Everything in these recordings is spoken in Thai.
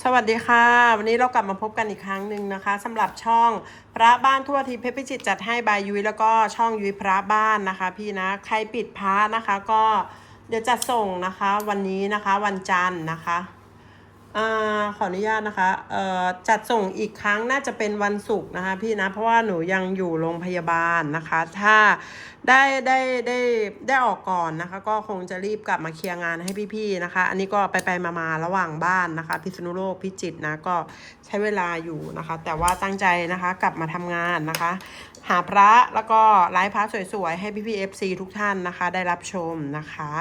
สวัสดีค่ะ วันนี้เรากลับมาพบกันอีกครั้งหนึ่งนะคะสำหรับช่องพระบ้านทั่วทีเพชรพิจิตจัดให้บายยุ้ยแล้วก็ช่องยุ้ยพระบ้านนะคะ พี่นะใครปิดพระนะคะ ก็เดี๋ยวจะส่งนะคะ วันนี้นะคะวันจันทร์นะคะ อาขออนุญาตนะคะเอ่อจัดส่งอีกครั้งน่าจะเป็นวันศุกร์นะคะพี่นะ เพราะว่าหนูยังอยู่โรงพยาบาลนะคะ ถ้าได้ได้ได้ได้ออกก่อนนะคะ ก็คงจะรีบกลับมาเคลียร์งานให้พี่ๆนะคะ อันนี้ก็ไปไปมามาระหว่างบ้านนะคะ พิษณุโลกพิจิตรนะก็ใช้เวลาอยู่นะคะ แต่ว่าตั้งใจนะคะกลับมาทำงานนะคะ หาพระแล้วก็ไลฟ์พระสวยๆ ให้พี่ๆ FC ทุกท่านนะคะ ได้รับชมนะคะ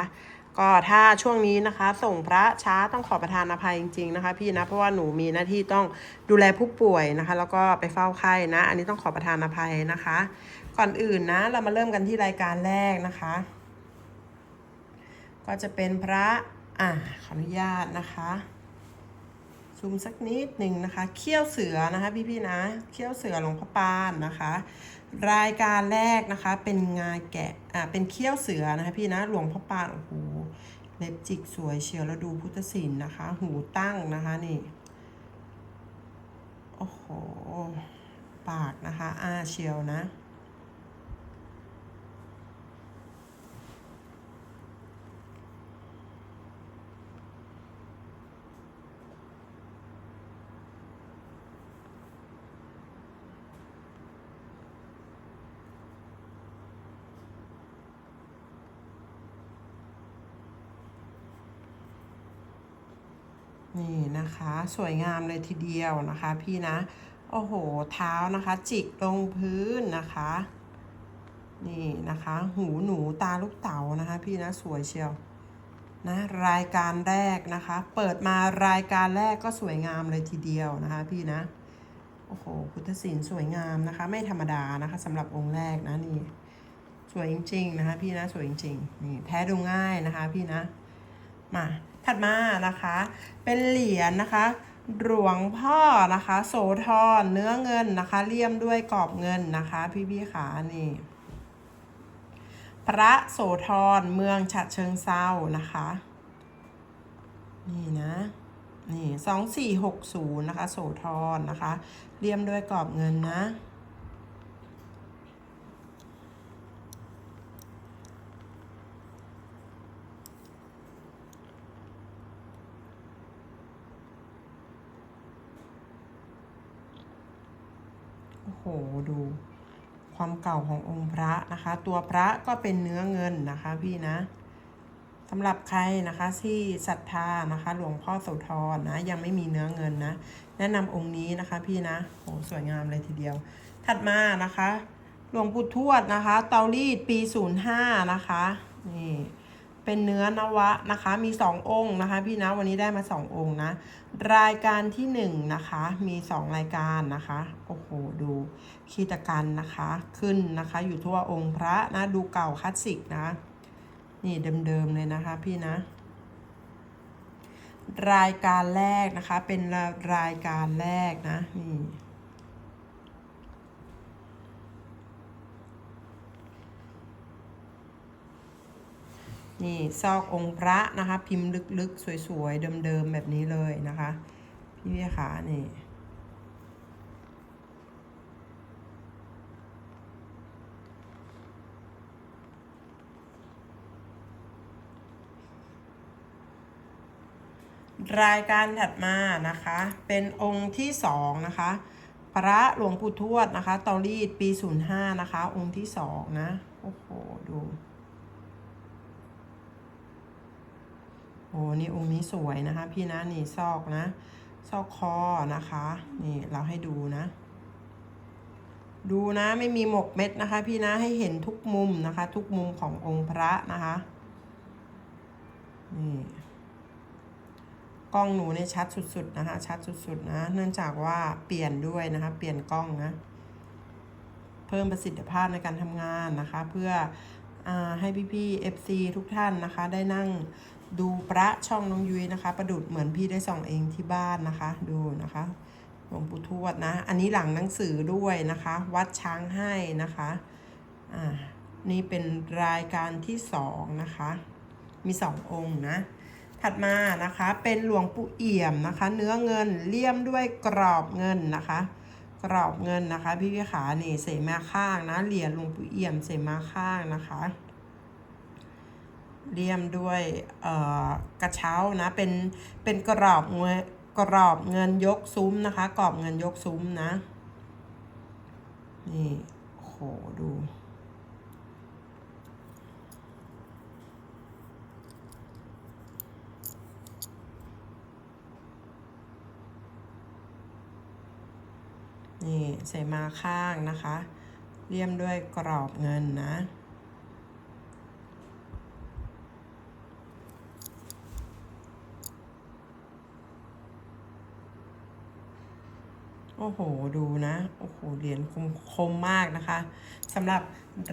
ก็ถ้าช่วงนี้นะคะ ส่งพระช้าต้องขอประทานอภัยจริงๆนะคะพี่นะเพราะว่าหนูมีหน้าที่ต้องดูแลผู้ป่วยนะคะ แล้วก็ไปเฝ้าไข้นะ อันนี้ต้องขอประทานอภัยนะคะ ก่อนอื่นนะ เรามาเริ่มกันที่รายการแรกนะคะ ก็จะเป็นพระอะขออนุญาตนะคะซูมสักนิดหนึ่งนะคะ เขี้ยวเสือนะคะพี่ๆนะ เขี้ยวเสือหลวงพ่อปานนะคะ รายการแรกนะคะ เป็นงาแกะอ่าเป็นเขี้ยวเสือนะคะพี่นะหลวงพ่อปานโอ้โหเล็บจิกสวยเชียวแล้วดูพุทธศิลป์นะคะ หูตั้งนะคะนี่โอ้โหปากนะคะอาเชียวนะ นี่นะคะ สวยงามเลยทีเดียวนะคะ พี่นะ โอ้โห เท้านะคะ จิกลงพื้นนะคะ นี่นะคะ หูหนูตาลูกเต๋านะคะ พี่นะสวยเชียวนะรายการแรกนะคะ เปิดมารายการแรกก็สวยงามเลยทีเดียวนะคะ พี่นะ โอ้โหพุทธศิลป์สวยงามนะคะ ไม่ธรรมดานะคะสำหรับองค์แรกนะนี่ สวยจริง ๆ นะคะ พี่นะสวยจริงๆนี่แท้ดูง่ายนะคะ พี่นะมา ถัดมานะคะ เป็นเหรียญนะคะ หลวงพ่อนะคะ โสธรเนื้อเงินนะคะเลี่ยมด้วยกรอบเงินนะคะ พี่พี่ขานี่ พระโสธรเมืองฉะเชิงเซานะคะ นี่นะนี่สองสี่หกศูนย์นะคะ โสธรนะคะ เลี่ยมด้วยกรอบเงินนะ โอ้โหดู ความเก่าขององค์พระนะคะ ตัวพระก็เป็นเนื้อเงินนะคะพี่นะสำหรับใครนะคะที่ศรัทธานะคะ หลวงพ่อโสธรนะ ยังไม่มีเนื้อเงินนะ แนะนำองค์นี้นะคะพี่นะโอ้สวยงามเลยทีเดียว ถัดมานะคะ หลวงปู่ทวดนะคะ เตารีดปี 05 นะคะ นี่ เป็นเนื้อนวะนะคะ มีสององค์นะคะ พี่นะวันนี้ได้มาสององค์นะ รายการที่หนึ่งนะคะ มีสองรายการนะคะ โอ้โห ดูคีตกันนะคะ ขึ้นนะคะ อยู่ทั่วองค์พระนะ ดูเก่าคลาสสิกนะ นี่เดิมๆเลยนะคะพี่นะ รายการแรกนะคะ เป็นรายการแรกนะ นี่ นี่ซอกองค์พระนะคะ พิมพ์ลึกๆ สวยๆ เดิมๆ แบบนี้เลยนะคะ พี่พี่ขานี่รายการถัดมานะคะ เป็นองค์ที่สองนะคะ พระหลวงปู่ทวดนะคะตารีดปี 05 นะคะ องค์ที่สองนะ โอ้โห ดู โอ้นี่องค์นี้สวยนะคะ พี่นะนี่ซอกนะ ซอกคอนะคะ นี่เราให้ดูนะ ดูนะไม่มีหมกเม็ดนะคะ พี่นะให้เห็นทุกมุมนะคะ ทุกมุมขององค์พระนะคะนี่กล้องหนูเนี่ยชัดสุดๆนะคะ ชัดสุดๆนะ เนื่องจากว่าเปลี่ยนด้วยนะคะ เปลี่ยนกล้องนะ เพิ่มประสิทธิภาพในการทำงานนะคะ เพื่ออให้พี่ๆ FC ทุกท่านนะคะ ได้นั่ง ดูพระช่องน้องยุ้ยนะคะ ประดุดเหมือนพี่ได้ส่องเองที่บ้านนะคะ ดูนะคะหลวงปู่ทวดนะ อันนี้หลังหนังสือด้วยนะคะ วัดช้างให้นะคะอ่านี่เป็นรายการที่สองนะคะ มีสององค์นะ ถัดมานะคะเป็นหลวงปู่เอี่ยมนะคะ เนื้อเงินเลี่ยมด้วยกรอบเงินนะคะ กรอบเงินนะคะ พี่พี่ขานี่เสมาข้างนะเหรียญหลวงปู่เอี่ยมเสมาข้างนะคะ เลี่ยมด้วยเอ่อกระเช้านะ เป็นเป็นกรอบเงินกรอบเงินยกซุ้มนะคะ กรอบเงินยกซุ้มนะ นี่โหดู นี่ใส่มาข้างนะคะ เลี่ยมด้วยกรอบเงินนะ โอ้โห ดูนะ โอ้โห เหรียญคมคมมากนะคะสำหรับ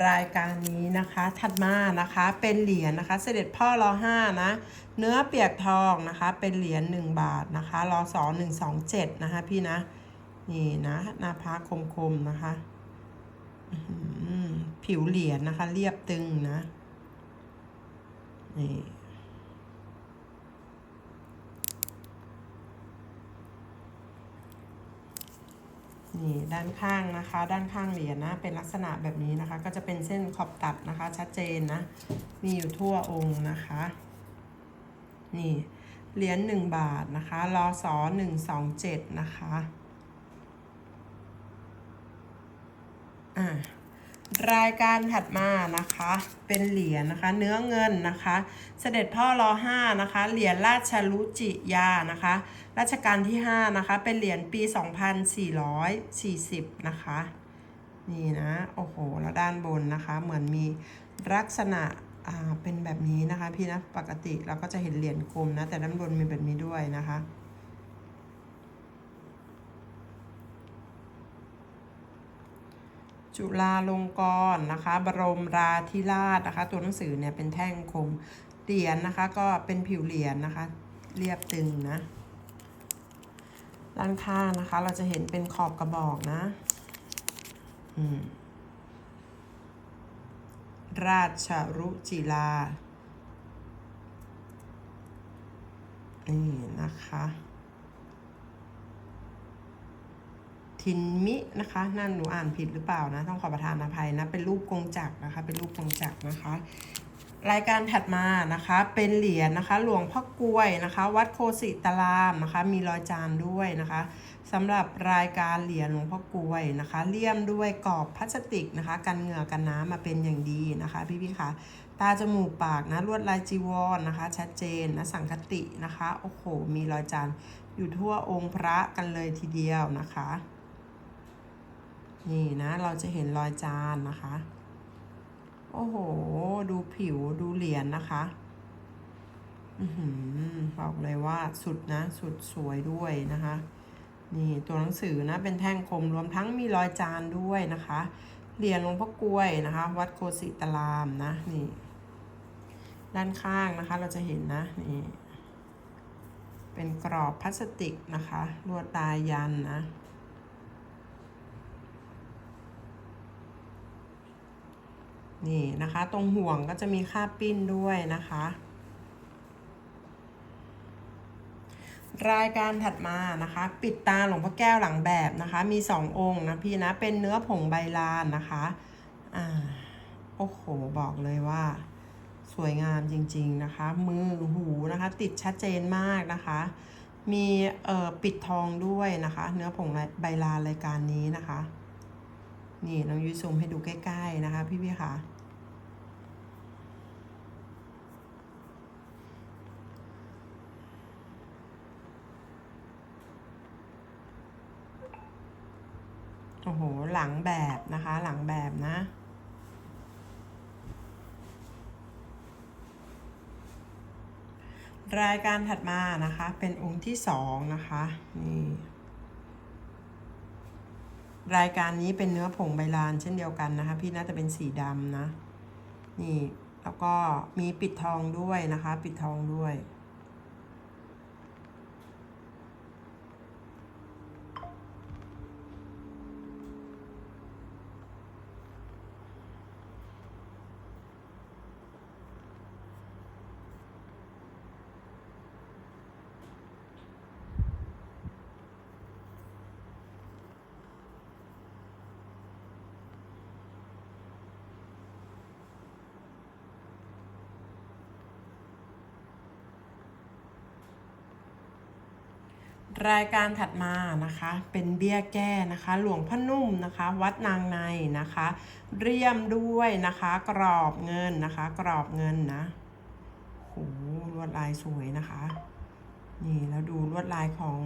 รายการนี้นะคะ ถัดมานะคะ เป็นเหรียญนะคะ เสด็จพ่อรอห้านะ เนื้อเปียกทองนะคะ เป็นเหรียญหนึ่งบาทนะคะรอสอหนึ่งสองเจ็ดนะคะพี่นะ นี่นะ หน้าพระคมนะคะผิวเหรียญนะคะ เรียบตึงนะ นี่ นี่ด้านข้างนะคะ ด้านข้างเหรียญนะ เป็นลักษณะแบบนี้นะคะ ก็จะเป็นเส้นขอบตัดนะคะ ชัดเจนนะ มีอยู่ทั่วองค์นะคะ นี่เหรียญหนึ่งบาทนะคะรอสอหนึ่งสองเจ็ดนะคะ อ่า รายการถัดมานะคะเป็นเหรียญนะคะ เนื้อเงินนะคะ เสด็จพ่อรอห้านะคะเหรียญราชลุจิยานะคะรัชกาลที่5นะคะเป็นเหรียญปี 2440 นะคะนี่นะโอ้โหแล้วด้านบนนะคะ เหมือนมีลักษณะเป็นแบบนี้นะคะ พี่นะปกติเราก็จะเห็นเหรียญกลมนะแต่ด้านบนมีแบบนี้ด้วยนะคะ จุฬาลงกรณ์นะคะ บรมราธิราชนะคะ ตัวหนังสือเนี่ยเป็นแท่งคมเหรียญนะคะ ก็เป็นผิวเหรียญนะคะ เรียบตึงนะ ด้านข้างนะคะ เราจะเห็นเป็นขอบกระบอกนะ อืมราชรุจิลา นี่นะคะ ทินมินะคะ นั่นหนูอ่านผิดหรือเปล่านะ ต้องขอประทานอภัยนะ เป็นรูปกงจักรนะคะ เป็นรูปกงจักรนะคะ รายการถัดมานะคะ เป็นเหรียญนะคะ หลวงพ่อกล้วยนะคะ วัดโคสิตารามนะคะ มีรอยจานด้วยนะคะสำหรับรายการเหรียญหลวงพ่อกลวยนะคะ เลี่ยมด้วยกรอบพลาสติกนะคะ กันเหงื่อกันน้ำมาเป็นอย่างดีนะคะ พี่ๆคะตาจมูกปากนะลวดลายจีวรนนะคะ ชัดเจนนะสังคตินะคะโอ้โหมีรอยจานอยู่ทั่วองค์พระกันเลยทีเดียวนะคะ นี่นะเราจะเห็นรอยจานนะคะ โอ้โห ดูผิวดูเหรียญนะคะอบอกเลยว่าสุดนะ สุดสวยด้วยนะคะ นี่ตัวหนังสือนะเป็นแท่งคมรวมทั้งมีรอยจานด้วยนะคะเหรียญหลวงพ่อกล้วยนะคะ วัดโกสิตรามนะนี่ ด้านข้างนะคะ เราจะเห็นนะนี่เป็นกรอบพลาสติกนะคะ ลวดลายยันนะ นี่นะคะ ตรงห่วงก็จะมีค่าปิ้นด้วยนะคะ รายการถัดมานะคะ ปิดตาหลวงพ่อแก้วหลังแบบนะคะ มีสององค์นะพี่นะ เป็นเนื้อผงใบลานนะคะอ่าโอ้โห บอกเลยว่า สวยงามจริง ๆนะคะ มือหูนะคะ ติดชัดเจนมากนะคะ มีเอ่อปิดทองด้วยนะคะ เนื้อผงใบลานรายการนี้นะคะ นี่น้องยุ้ยซูมให้ดูใกล้ ๆ นะคะ พี่ๆค่ะโอ้โห หลังแบบนะคะ หลังแบบนะรายการถัดมานะคะ เป็นองค์ที่สองนะคะ นี่ รายการนี้เป็นเนื้อผงใบลานเช่นเดียวกันนะคะ พี่น่าจะเป็นสีดำนะ นี่ แล้วก็มีปิดทองด้วยนะคะ ปิดทองด้วย รายการถัดมานะคะ เป็นเบี้ยแก้นะคะ หลวงพ่อนุ่มนะคะ วัดนางในนะคะ เรียมด้วยนะคะ กรอบเงินนะคะ กรอบเงินนะโหลวดลายสวยนะคะ นี่แล้วดูลวดลายของ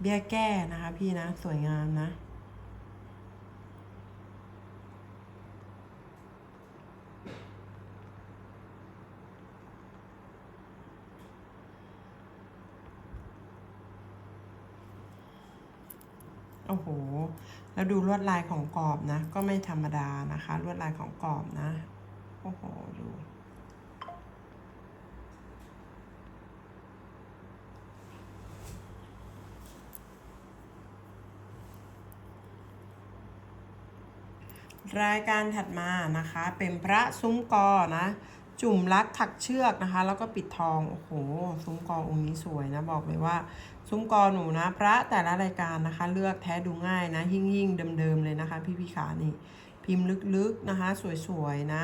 เบี้ยแก้นะคะ พี่นะสวยงามนะ อ้โห แล้วดูลวดลายของกรอบนะ ก็ไม่ธรรมดานะคะ ลวดลายของกรอบนะ โอ้โห ดูรายการถัดมานะคะ เป็นพระซุ้มกอนะ จุ่มรักถักเชือกนะคะ แล้วก็ปิดทอง โอ้โห ซุ้มกอองค์นี้สวยนะ บอกเลยว่า ซุ้มกอหนูนะ พระแต่ละรายการนะคะ เลือกแท้ดูง่ายนะ หิ่งหิ่งๆเดิมๆเลยนะคะ พี่พี่ขานี่ พิมพ์ลึกๆนะคะ สวยๆนะ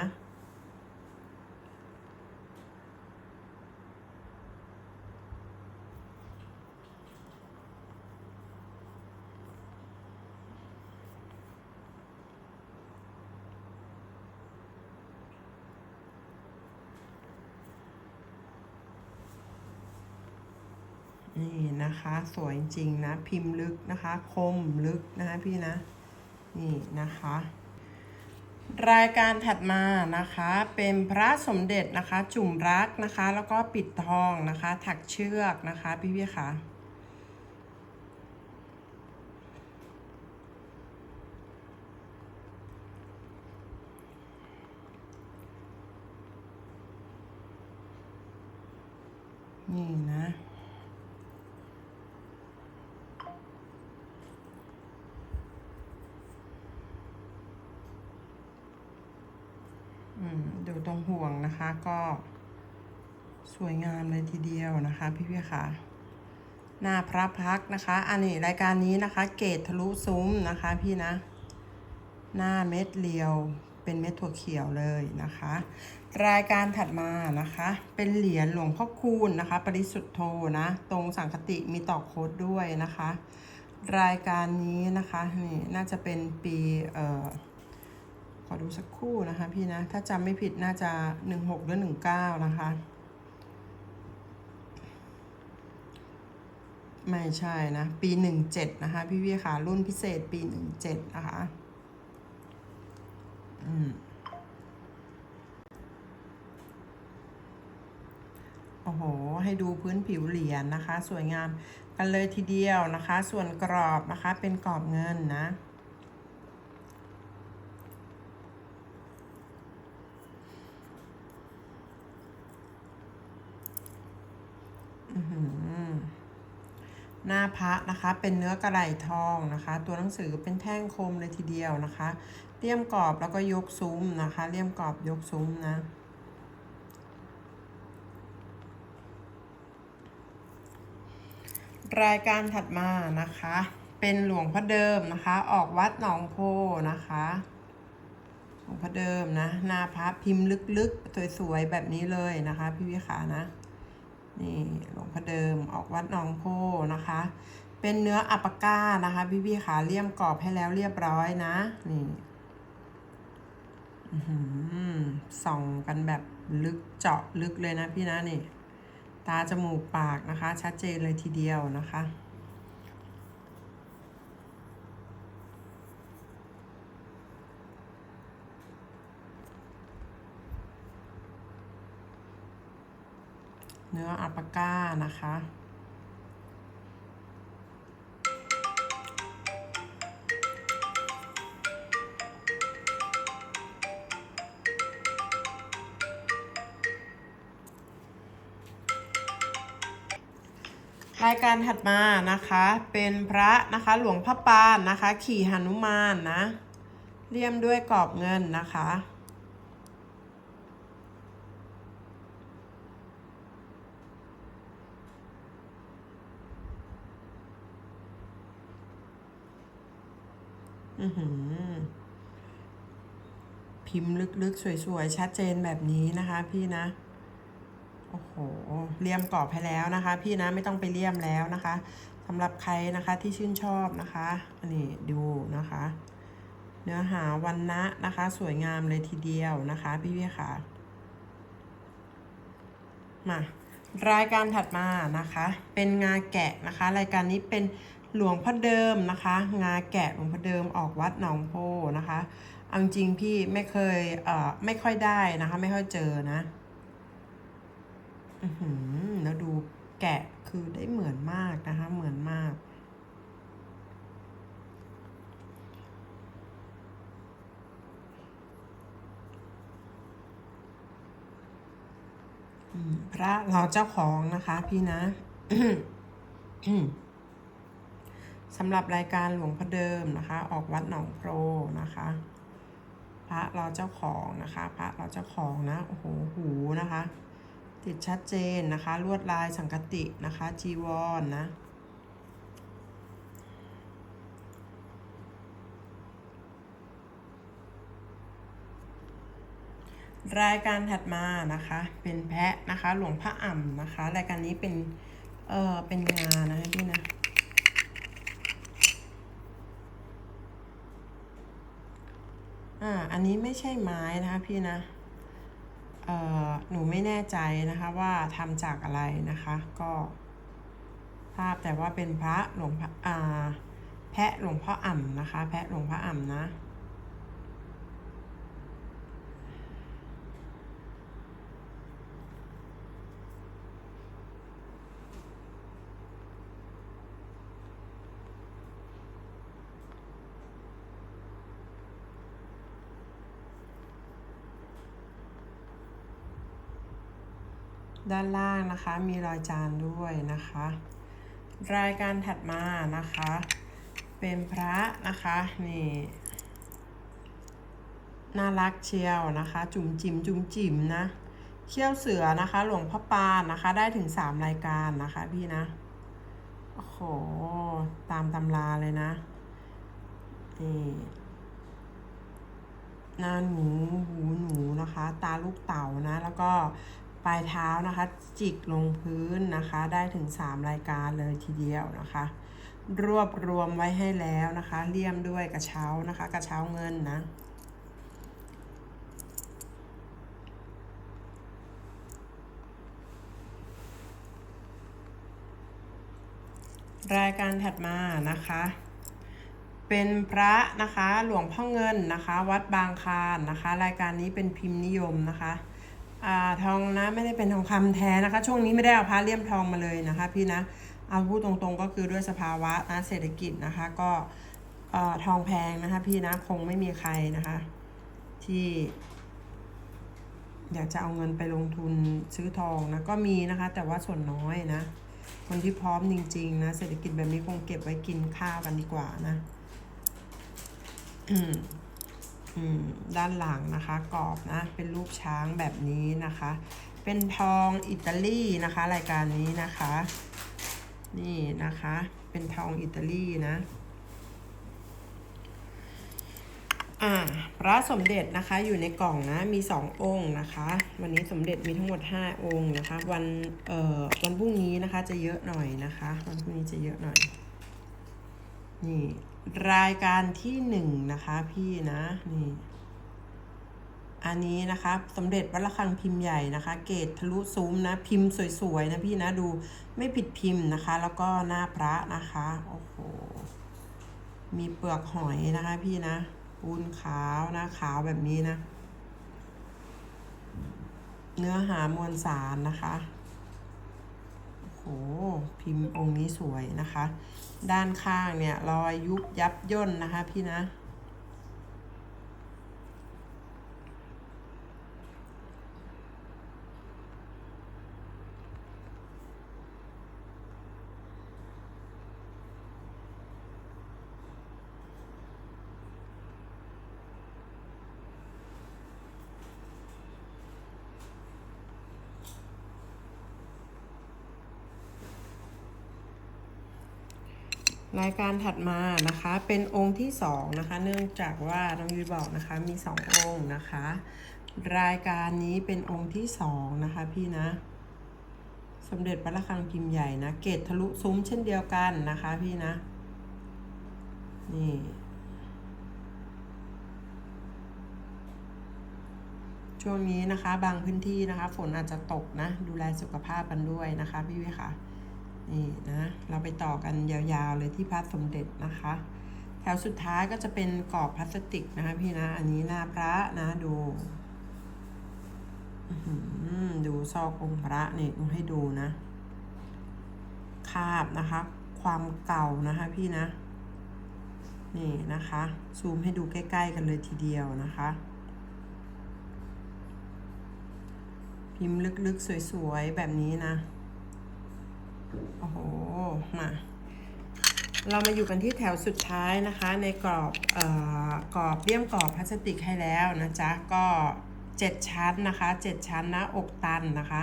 นะคะ สวยจริงนะ พิมพ์ลึกนะคะ คมลึกนะคะพี่นะ นี่นะคะ รายการถัดมานะคะ เป็นพระสมเด็จนะคะ จุ่มรักนะคะ แล้วก็ปิดทองนะคะ ถักเชือกนะคะ พี่พี่ๆค่ะนี่นะ อื มดูตรงห่วงนะคะ ก็สวยงามเลยทีเดียวนะคะ พี่พี่ๆค่ะ หน้าพระพักนะคะ อันนี้รายการนี้นะคะ เกตทะลุซุ้มนะคะพี่นะ หน้าเม็ดเรียวเป็นเม็ดถั่วเขียวเลยนะคะ รายการถัดมานะคะ เป็นเหรียญหลวงพ่อคูณนะคะ ปริสุทธโธนะ ตรงสังคติมีต่อโค้ดด้วยนะคะ รายการนี้นะคะนี่น่าจะเป็นปีเอ่อ อดูสักคู่นะคะพี่นะ ถ้าจำไม่ผิดน่าจะ16หรือ19นะคะ ไม่ใช่นะ ปี17นะคะ พี่พี่ค่ะ รุ่นพิเศษปี17นะคะ อืมโอ้โห ให้ดูพื้นผิวเหรียญนะคะ สวยงามกันเลยทีเดียวนะคะ ส่วนกรอบนะคะเป็นกรอบเงินนะ หน้าพระนะคะเป็นเนื้อกระไหลทองนะคะ ตัวหนังสือเป็นแท่งคมเลยทีเดียวนะคะเลี่ยมกรอบแล้วก็ยกซุ้มนะคะเลี่ยมกรอบยกซุ้มนะรายการถัดมานะคะ เป็นหลวงพ่อเดิมนะคะ ออกวัดหนองโพนะคะหลวงพ่อเดิมนะหน้าพระพิมพ์ลึกๆ สวยๆ แบบนี้เลยนะคะ พี่วิขานะ นี่หลวงพ่อเดิมออกวัดหนองโพนะคะ เป็นเนื้ออัปปาก้านะคะพี่พี่ขาเลี่ยมกรอบให้แล้วเรียบร้อยนะนี่ส่องกันแบบลึกเจาะลึกเลยนะพี่นะนี่ ตาจมูกปากนะคะ ชัดเจนเลยทีเดียวนะคะ เนื้ออัปปาก้านะคะ รายการถัดมานะคะ เป็นพระนะคะหลวงพ่อปานนะคะ ขี่หนุมานนะ เลี่ยมด้วยกรอบเงินนะคะ อือหือ พิมพ์ลึกๆ สวยๆ ชัดเจนแบบนี้นะคะ พี่นะ โอ้โห เลี่ยมกรอบให้แล้วนะคะ พี่นะไม่ต้องไปเลี่ยมแล้วนะคะสำหรับใครนะคะที่ชื่นชอบนะคะอันนี้ดูนะคะ เนื้อหาวันนะนะคะ สวยงามเลยทีเดียวนะคะ พี่พี่ค่ะมารายการถัดมานะคะ เป็นงาแกะนะคะ รายการนี้เป็นหลวงพ่อเดิมนะคะ งาแกะหลวงพ่อเดิมออกวัดหนองโพนะคะ เอาจริงพี่ไม่เคยเอ่อไม่ค่อยได้นะคะ ไม่ค่อยเจอนะอือแล้วดูแกะคือได้เหมือนมากนะคะ เหมือนมากพระเราเจ้าของนะคะพี่นะสำหรับรายการหลวงพ่อเดิมนะคะ ออกวัดหนองโพรนะคะ พระเราเจ้าของนะคะ พระเราเจ้าของนะโอ้โหหูนะคะ ติดชัดเจนนะคะ ลวดลายสังกตินะคะ จีวรนนะรายการถัดมานะคะ เป็นแพะนะคะ หลวงพระอ่ำนะคะ รายการนี้เป็น เออเป็นงานนะพี่นะ อ่าอันนี้ไม่ใช่ไม้นะคะพี่นะเอ่อหนูไม่แน่ใจนะคะว่าทำจากอะไรนะคะก็ทราบแต่ว่าเป็นพระหลวงพระอ่าแพะหลวงพ่ออ่ำนะคะ แพะหลวงพ่ออ่ำนะานล่างนะคะ มีรอยจานด้วยนะคะ รายการถัดมานะคะ เป็นพระนะคะนี่น่ารักเชียวนะคะ จุ๋มจิ๋มจุ๋มจิ๋มนะเขี้ยวเสือนะคะ หลวงพ่อปานนะคะ ได้ถึงสามรายการนะคะพี่นะโอ้โหตามตำราเลยนะนี่หน้าหนูหูหนูนะคะ ตาลูกเต่านะ แล้วก็ ปลายเท้านะคะ จิกลงพื้นนะคะ ได้ถึง 3 รายการเลยทีเดียวนะคะ รวบรวมไว้ให้แล้วนะคะ เลี่ยมด้วยกระเช้านะคะ กระเช้าเงินนะรายการถัดมานะคะ เป็นพระนะคะหลวงพ่อเงินนะคะ วัดบางคานนะคะ รายการนี้เป็นพิมพ์นิยมนะคะ ทองนะไม่ได้เป็นทองคำแท้นะคะ ช่วงนี้ไม่ได้เอาพระเลี่ยมทองมาเลยนะคะ พี่นะเอาพูดตรงๆก็คือด้วยสภาวะนะเศรษฐกิจนะคะก็ทองแพงนะคะ พี่นะคงไม่มีใครนะคะ ที่ อยากจะเอาเงินไปลงทุนซื้อทองนะก็มีนะคะ แต่ว่าส่วนน้อยนะ คนที่พร้อมจริงๆนะเศรษฐกิจแบบนี้คงเก็บไว้กินข้าวกันดีกว่านะ อืม ด้านหลังนะคะกรอบนะเป็นรูปช้างแบบนี้นะคะ เป็นทองอิตาลีนะคะ รายการนี้นะคะ นี่นะคะ เป็นทองอิตาลีนะอ่าพระสมเด็จนะคะอยู่ในกล่องนะมีสององค์นะคะ วันนี้สมเด็จมีทั้งหมดห้าองค์นะคะ วันเอ่อวันพรุ่งนี้นะคะจะเยอะหน่อยนะคะ วันพรุ่งนี้จะเยอะหน่อย นี่รายการที่หนึ่งนะคะพี่นะนี่อันนี้นะคะสมเด็จวัดระฆังพิมพ์ใหญ่นะคะ เกตทะลุซุ้มนะ พิมพ์สวยๆนะพี่นะดูไม่ผิดพิมพ์นะคะ แล้วก็หน้าพระนะคะโอ้โหมีเปลือกหอยนะคะพี่นะปูนขาวนะขาวแบบนี้นะ เนื้อหามวลสารนะคะ โอ้โหพิมพ์องค์นี้สวยนะคะ ด้านข้างเนี่ยรอยยุบยับย่นนะคะพี่นะ รายการถัดมานะคะเป็นองค์ที่สองนะคะ เนื่องจากว่าน้องยุ้ยบอกนะคะมีสององค์นะคะ รายการนี้เป็นองค์ที่สองนะคะพี่นะ สมเด็จพระระฆังพิมพ์ใหญ่นะ เกตทะลุซุ้มเช่นเดียวกันนะคะพี่นะ นี่ช่วงนี้นะคะ บางพื้นที่นะคะ ฝนอาจจะตกนะ ดูแลสุขภาพกันด้วยนะคะ พี่วิค่ะ นี่นะเราไปต่อกันยาวๆเลยที่พระสมเด็จนะคะ แถวสุดท้ายก็จะเป็นกรอบพลาสติกนะคะพี่นะ อันนี้หน้าพระนะดูดูซอกองค์พระนี่ให้ดูนะ คาบนะคะ ความเก่านะคะพี่นะ นี่นะคะ ซูมให้ดูใกล้ ๆ กันเลยทีเดียวนะคะ พิมพ์ลึกๆ สวย ๆ แบบนี้นะ โอ้โห มา เรามาอยู่กันที่แถวสุดท้ายนะคะ ในกรอบเอ่อกรอบเลี่ยมกรอบพลาสติกให้แล้วนะจ๊ะ ก็เจ็ดชั้นนะคะเจ็ดชั้นนะอกตันนะคะ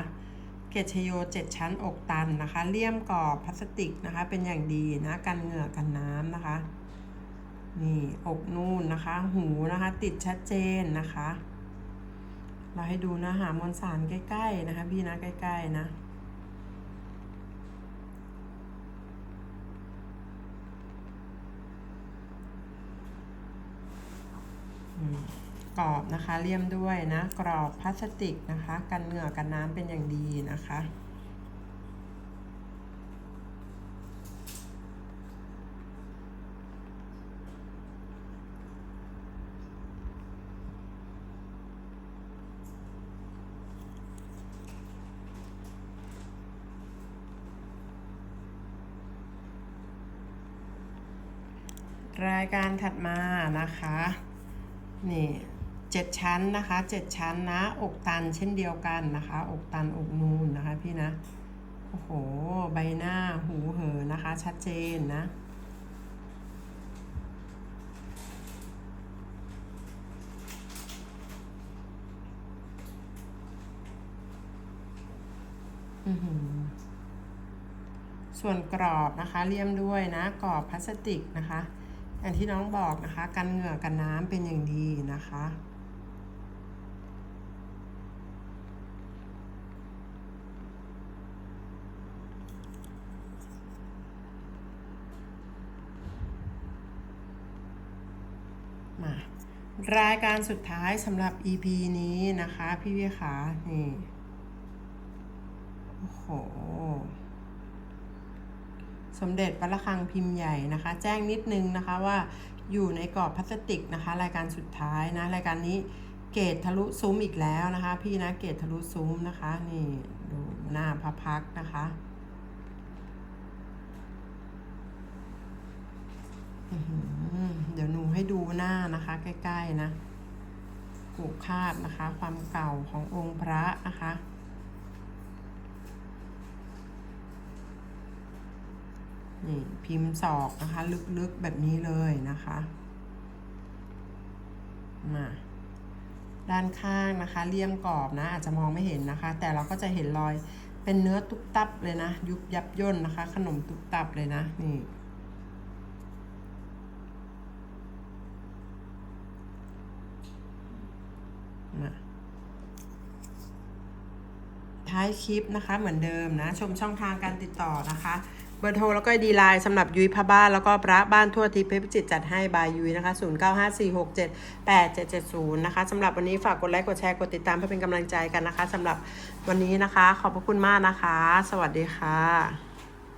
เกชโยเจ็ดชั้นอกตันนะคะ เลี่ยมกรอบพลาสติกนะคะ เป็นอย่างดีนะกันเหงื่อกันน้ำนะคะ นี่อกนู่นนะคะ หูนะคะ ติดชัดเจนนะคะ เราให้ดูนื้อหามวลสารใกล้ๆนะคะ พี่นะใกล้ๆนะ กรอบนะคะเลี่ยมด้วยนะ กรอบพลาสติกนะคะ กันเหงื่อกันน้ำเป็นอย่างดีนะคะรายการถัดมานะคะ นี่เจ็ดชั้นนะคะเจ็ดชั้นนะอกตันเช่นเดียวกันนะคะ อกตันอกนูนนะคะพี่นะโอ้โหใบหน้าหูเหอนะคะ ชัดเจนนะอือหือส่วนกรอบนะคะเลี่ยมด้วยนะกรอบพลาสติกนะคะ อย่างที่น้องบอกนะคะ กันเหงื่อกันน้ำเป็นอย่างดีนะคะมารายการสุดท้ายสำหรับ EP นี้นะคะ พี่เวิขานี่ โอ้โห สมเด็จพระระฆังพิมพ์ใหญ่นะคะ แจ้งนิดนึงนะคะว่าอยู่ในกรอบพลาสติกนะคะ รายการสุดท้ายนะรายการนี้เกตทะลุซุ้มอีกแล้วนะคะ พี่นะเกตทะลุซุ้มนะคะนี่ดูหน้าพระพักนะคะเดี๋ยวหนูให้ดูหน้านะคะ ใกล้ ๆ นะผูกคาดนะคะ ความเก่าขององค์พระนะคะ นี่พิมพ์ศอกนะคะ ลึกๆแบบนี้เลยนะคะมาด้านข้างนะคะเลี่ยมกรอบนะอาจจะมองไม่เห็นนะคะ แต่เราก็จะเห็นรอยเป็นเนื้อตุ๊บตับเลยนะ ยุบยับย่นนะคะ ขนมตุ๊บตับเลยนะนี่มาท้ายคลิปนะคะเหมือนเดิมนะ ชมช่องทางการติดต่อนะคะ เบอร์โทรแล้วก็ดีไลน์สำหรับยุ้ยพระบ้านแล้วก็พระบ้านทั่วทิพย์เพชรพิจิตจัดให้บายยุ้ยนะคะ 0954678770 นะคะสำหรับวันนี้ฝากกดไลค์กดแชร์กดติดตามเพื่อเป็นกำลังใจกันนะคะสำหรับวันนี้นะคะ ขอบพระคุณมากนะคะ สวัสดีค่ะ